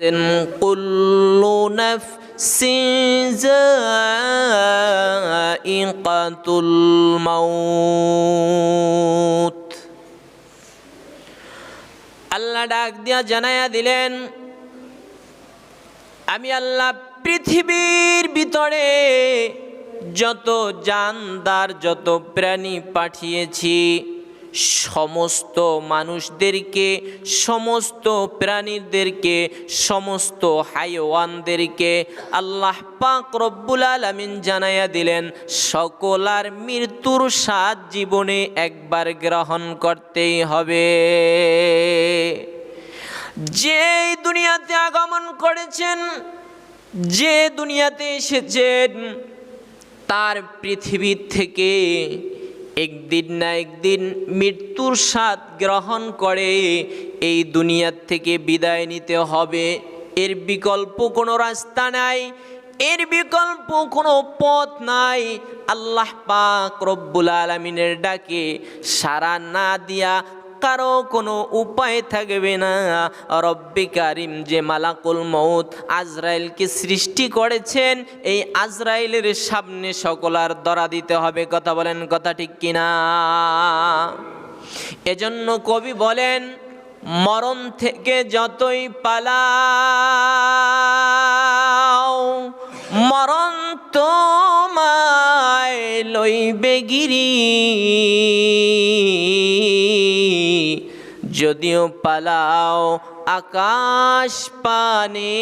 كل نفس ذائقة الموت আল্লাহ ডাক দিয়া জানায়া দিলেন আমি আল্লাহ পৃথিবীর ভিতরে যত জানদার যত প্রাণী পাঠিয়েছি সমস্ত মানুষদেরকে, সমস্ত প্রাণীদেরকে, সমস্ত হাইওয়ানদেরকে আল্লাহ পাক রব্বুল আলামিন জানাইয়া দিলেন সকলার মৃত্যুর স্বাদ জীবনে একবার গ্রহণ করতেই হবে। যে দুনিয়াতে আগমন করেছেন, যে দুনিয়াতে এসেছেন, তার পৃথিবী থেকে একদিন না একদিন মৃত্যুর স্বাদ গ্রহণ করে, এই দুনিয়ার থেকে বিদায় নিতে হবে। এর বিকল্প কোনো রাস্তা নাই, এর বিকল্প কোনো পথ নাই। আল্লাহ পাক রব্বুল আলমিনের ডাকে সারা না দিয়া কারও কোনো উপায় থাকবে না। রব্বি কারিম যে মালাকুল মৌত আজরাইলকে সৃষ্টি করেছেন, এই আজরাইলের সামনে সকলার দরা দিতে হবে। কথা বলেন, কথা ঠিক কিনা? এজন্য কবি বলেন, মরণ থেকে যতই পালাও, মরণ তোমায় লইবে গিরি। যদিও পালাও আকাশ পানে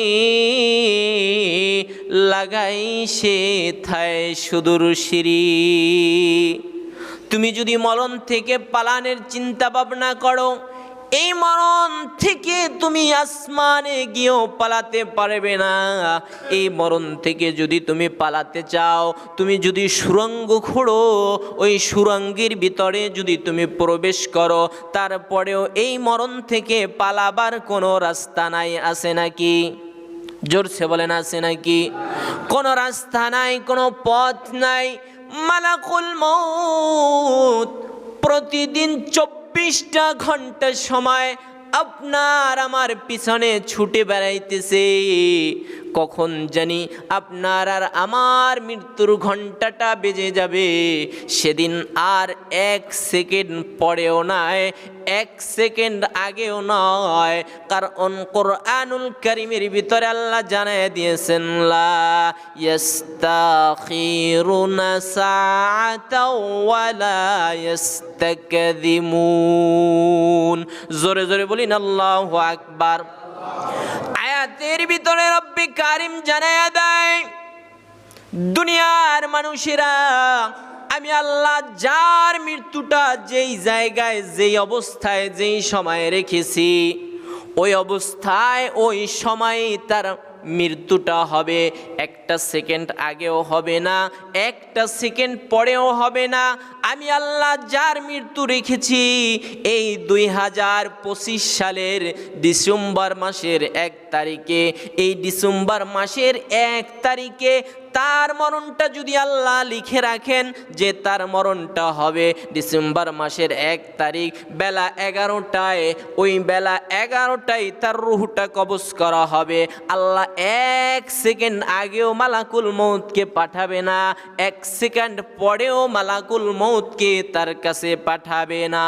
লাগাই সে থায় সুদূর সিঁড়ি। তুমি যদি মরণ থেকে পালানের চিন্তা ভাবনা করো এই মরণ থেকে তুমি আসমানে গিয়েও পালাতে পারবে না। এই মরণ থেকে যদি তুমি পালাতে চাও, তুমি যদি সুরঙ্গ খুঁড়ো, ওই সুরঙ্গের ভিতরে যদি তুমি প্রবেশ করো, তারপরেও এই মরণ থেকে পালাবার কোনো রাস্তা নাই, আছে নাকি? জোরসে বলেন, আছে নাকি? কোনো রাস্তা নাই, কোনো পথ নাই। মালাকুল মৌত প্রতিদিন চব্বিশটা ঘণ্টা সময় আপনার আমার পিছনে ছুটে বেড়াইতেছে। কখন জানি আপনার আর আমার মৃত্যুর ঘন্টাটা বেজে যাবে। সেদিন আর এক সেকেন্ড পরেও নয়, এক সেকেন্ড আগেও নয়। কারণ কোরআনুল করিমের ভিতরে আল্লাহ জানায় দিয়েছেন জোরে জোরে বলিন, আল্লাহু আকবার। আয়াতের ভিতরে রব্বি কারিম জানায়া দেয়, দুনিয়ার মানুষেরা, আমি আল্লাহ যার মৃত্যুটা যেই জায়গায়, যেই অবস্থায়, যেই সময়ে রেখেছি, ওই অবস্থায়, ওই সময়ে তার মৃত্যুটা হবে একটা সেকেন্ড আগেও হবে না, একটা সেকেন্ড পরেও হবে না। আমি আল্লাহ যার মৃত্যু রেখেছি, এই দুই হাজার পঁচিশ সালের ডিসেম্বর মাসের এক তারিখে, এই ডিসেম্বর মাসের এক তারিখে তার মরণটা যদি আল্লাহ লিখে রাখেন যে তার মরণটা হবে ডিসেম্বর মাসের এক তারিখ, বেলা এগারোটায়, ওই বেলা এগারোটায় তার রুহটা কবজ করা হবে। আল্লাহ এক সেকেন্ড আগেও মালাকুল মৌতকে পাঠাবে না, এক সেকেন্ড পরেও মালাকুল মৌতকে তার কাছে পাঠাবে না।